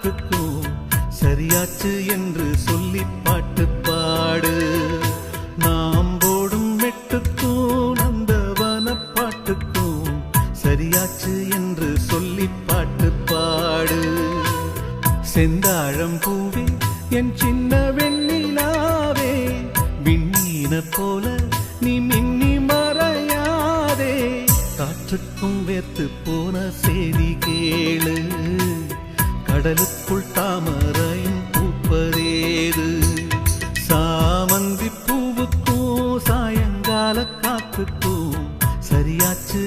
பாட்டுக்கும் சரியாச்சு என்று சொல்லி பாட்டு பாடு நாம் போடும் மெட்டுக்கும் அந்த வனப்பாட்டுக்கும் சரியாச்சு என்று சொல்லி பாட்டு பாடு செந்தாழம் பூவி என் சின்ன வெண்ணிலாவே விண்ணீன போல நீ மின்னி மறையாதே. காற்றுக்கும் வேர்த்து போன செய்தி கேளு. கடலுக்குள் தாமரையும் பூப்பதேது சாமந்தி பூவுக்கும் சாயங்கால காத்துக்கும் சரியாச்சு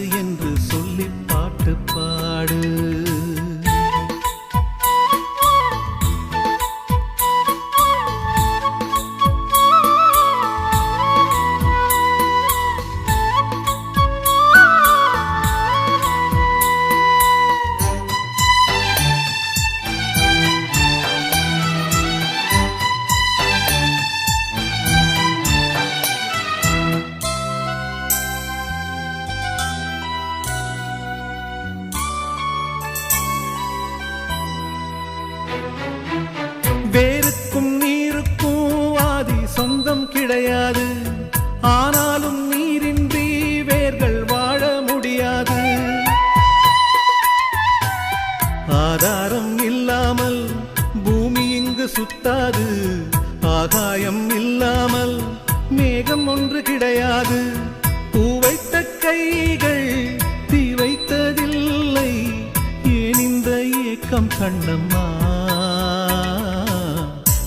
கிடையாது. ஆனாலும் நீரின்றி வேர்கள் வாழ முடியாது. ஆதாரம் இல்லாமல் பூமி இங்கு சுத்தாது. ஆகாயம் இல்லாமல் மேகம் ஒன்று கிடையாது. பூ வைத்த கைகள் தீ வைத்ததில்லை. ஏன் இந்த ஏக்கம் கண்ணம்மா?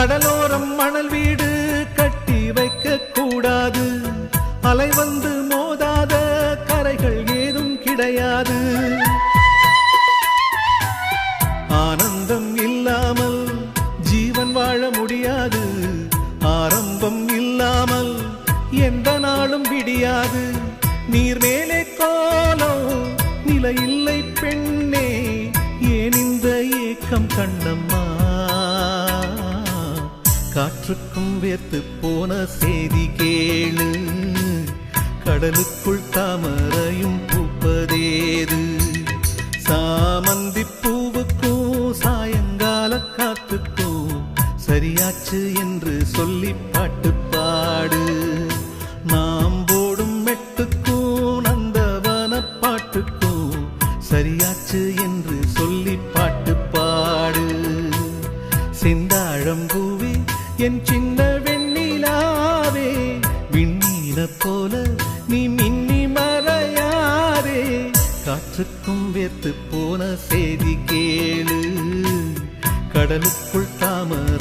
கடலோரம் மணல் வீடு கட்டி வைக்க கூடாது. அலை வந்து மோதாத கரைகள் ஏதும் கிடையாது. ஆனந்தம் இல்லாமல் ஜீவன் வாழ முடியாது. ஆரம்பம் இல்லாமல் எந்த நாளும் விடியாது. நீர் மேலே கோலம் நிலை இல்லை பெண்ணே ஏன் இந்த ஏக்கம் கண்ணம் காற்றுக்கும் வேர்த்து போன செய்தி கேளு. கடலுக்குள் தாமரையும் பூப்பதேது. சாமந்தி பூவுக்கும் சாயங்கால காத்துக்கும் சரியாச்சு என்று சொல்லி பாட்டு பாடு நாம் போடும் மெட்டுக்கும் நந்தவன பாட்டுக்கும் சரியாச்சு என்று சொல்லி பாட்டு பாடு செந்தாழம்பூவே என் சின்ன வெண்ணிலாவே விண்ணில போல நீ மின்னி மறையாரே காற்றுக்கும் வேர்த்து போன செய்தி கேளு. கடலுக்குள் தாமர